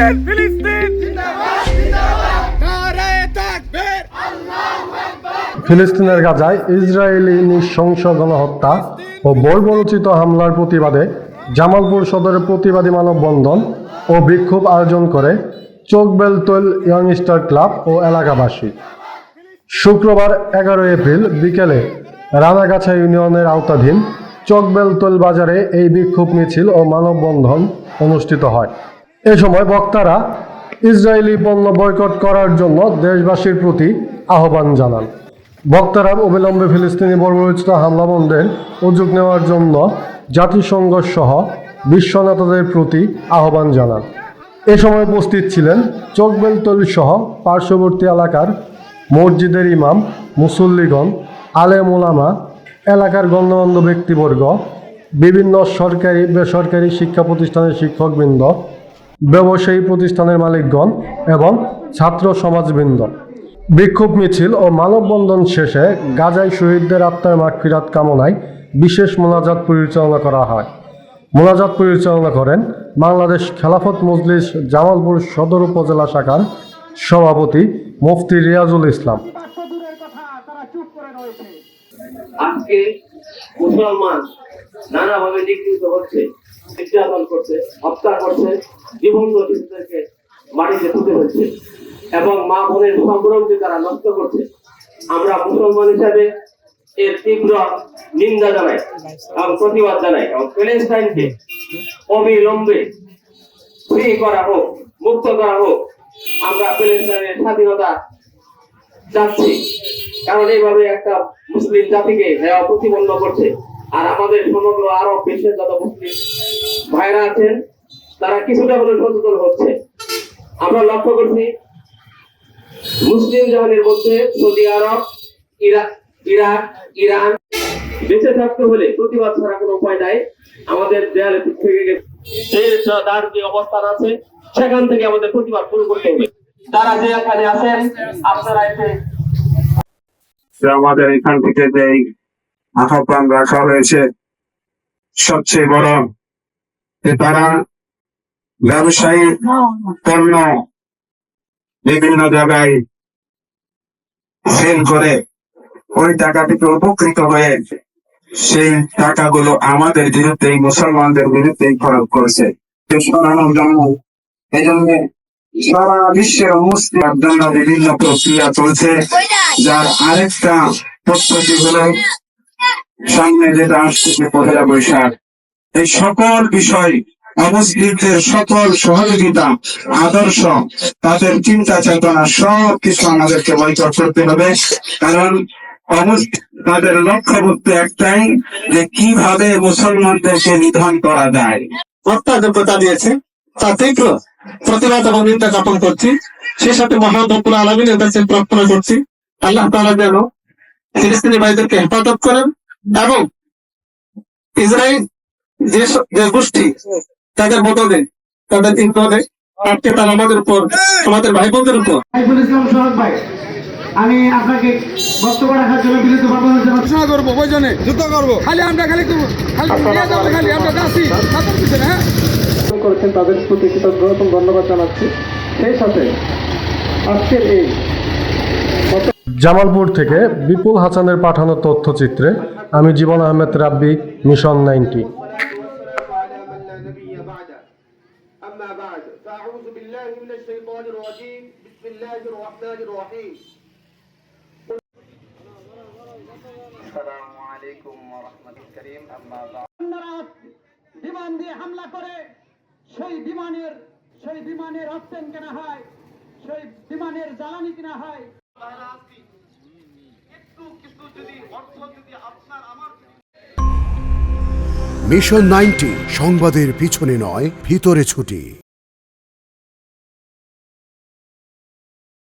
ফিলিস্তিন ফিলিস্তিন ফিলিস্তিনের গাজায় ইসরায়েলি নৃশংস গণহত্যা ও বর্বরচিত হামলার প্রতিবাদে জামালপুর সদরের প্রতিবাদী মানববন্ধন ও বিক্ষোভ আয়োজন করে চোকবেল তৈল ইয়ংস্টার ক্লাব ও এলাকাবাসী। শুক্রবার এগারো এপ্রিল বিকেলে রানাগাছা ইউনিয়নের আওতাধীন চকবেলতল বাজারে এই বিক্ষোভ মিছিল ও মানববন্ধন অনুষ্ঠিত হয়। এ সময় বক্তারা ইসরায়েলি পণ্য বয়কট করার জন্য দেশবাসীর প্রতি আহ্বান জানান। বক্তারা অবিলম্বে ফিলিস্তিনি বর্বরচিত হামলা বন্ধের উদ্যোগ নেওয়ার জন্য জাতিসংঘ সহ বিশ্ব নেতাদের প্রতি আহ্বান জানান। এ সময় উপস্থিত ছিলেন চকবেলতল সহ পার্শ্ববর্তী এলাকার মসজিদের ইমাম, মুসল্লিগণ, আলেম ওলামা, এলাকার গণ্যমান্য ব্যক্তিবর্গ, বিভিন্ন সরকারি, বেসরকারি শিক্ষা প্রতিষ্ঠানের শিক্ষকবৃন্দ ব্যবসায়ী প্রতিষ্ঠানের মালিকগণ এবং ছাত্র সমাজবৃন্দ। বিক্ষোভ মিছিল ও মানববন্ধন শেষে গাজায় শহীদদের আত্মার মাগফিরাত কামনায় বিশেষ মোনাজাত পরিচালনা করা হয়। মোনাজাত পরিচালনা করেন বাংলাদেশ খেলাফত মজলিস জামালপুর সদর উপজেলা শাখার সভাপতি মুফতি রিয়াজুল ইসলাম। আজকে মুসলমান নানাভাবে নিগৃহীত হচ্ছে। নির্যাতন করছে, হত্যা করছে জীবন্ত শিশুদেরকে মাটিতে পুঁতে এবং মা বোনের তারা নষ্ট করছে। আমরা মুসলমান হিসাবে এর তীব্র নিন্দা জানাই এবং প্রতিবাদ জানাই এবং প্যালেস্টাইনকে অবিলম্বে ফ্রি করা হোক, মুক্ত করা হোক, আমরা প্যালেস্টাইনের স্বাধীনতা চাচ্ছি। কারণ এইভাবে একটা মুসলিম জাতিকে প্রতিবন্ধ করছে। আর আমাদের সমগ্র আরব বিশ্বের যত মুসলিম ভাইরা আছেন, তারা কিছুটা হলেও সচেতন হচ্ছে। আমরা লক্ষ্য করছি, মুসলিম জাহানের মধ্যে Saudi Arab Iraq Iraq, Iran বেঁচে থাকতে হলে প্রতিবাদ ছাড়া কোনো উপায় নাই। আমাদের দেয়ালে থেকে গেছে। তার যে অবস্থান আছে, সেখান থেকে আমাদের প্রতিবাদ শুরু করতে হবে। তারা যে এখানে আছেন, আপনারা এসে আমাদের এখান থেকে যে আহ্বান রাখা হয়েছে, সবচেয়ে বড় যে তারা ব্যবসায়ী পণ্য বিভিন্ন জায়গায় সেল করে, ওই টাকা থেকে উপকৃত হয়ে সেই টাকাগুলো আমাদের বিরুদ্ধে মুসলমানদের বিরুদ্ধে খরচ করছে। সরানোর জন্য এই জন্য সারা বিশ্বের মুসলিমের জন্য বিভিন্ন প্রক্রিয়া চলছে, যার আরেকটা পদ্ধতি হলো সামনে যেটা আসছে পহেলা বৈশাখ। এই সকল বিষয় অমুসলিমদের সকল সহযোগিতা, আদর্শ, তাদের চিন্তা চেতনা সব কিছু আমাদেরকে বয়কট করতে হবে। কারণ তাদের লক্ষ্য বলতে একটাই যে কীভাবে মুসলমানদেরকে নিধন করা যায়। অত্যাধিকতা দিয়েছে, তা তীব্র প্রতিবাদ এবং নিন্দা জ্ঞাপন করছি। সে সাথে মহাদপুর আলমিনের কাছে প্রার্থনা করছি, আল্লাহ তালা যেন ফিলিস্তিনি ভাইদেরকে হেফাজত করেন এবং ইসরায়েল যে গোষ্ঠী তাদের বদলে তাদের ইন্ধনে আজকে তারা আমাদের উপর আমাদের ভাই বোনদের উপর সাইফুল ইসলাম আমি আপনাকে বক্তব্য রাখার জন্য বিরত ঘোষণা করব প্রয়োজনে যুদ্ধ করব। খালি আমরা খালি খালি খালি আমরা যাচ্ছি সাঁতার পিছনে হ্যাঁ? করেছেন তাদের প্রতি কৃতজ্ঞ এবং ধন্যবাদ জানাচ্ছি। সেই সাথে আজকের এই জামালপুর থেকে বিপুল হাসানের পাঠানো তথ্যচিত্রে আমি জীবন আহমেদ রাব্বি মিশন নাইনটি। بعد فأعوذ بالله من الشيطان الرجيم بسم الله الرحمن الرحيم السلام عليكم ورحمة الكريم أما بعد আপনারা বিমান দিয়ে হামলা করে সেই বিমানের সেই বিমানের অপশন কেনা হয় সেই বিমানের জ্বালানি কেনা হয় মিশন নাইনটি সংবাদের পিছনে নয় ভিতরে ছুটি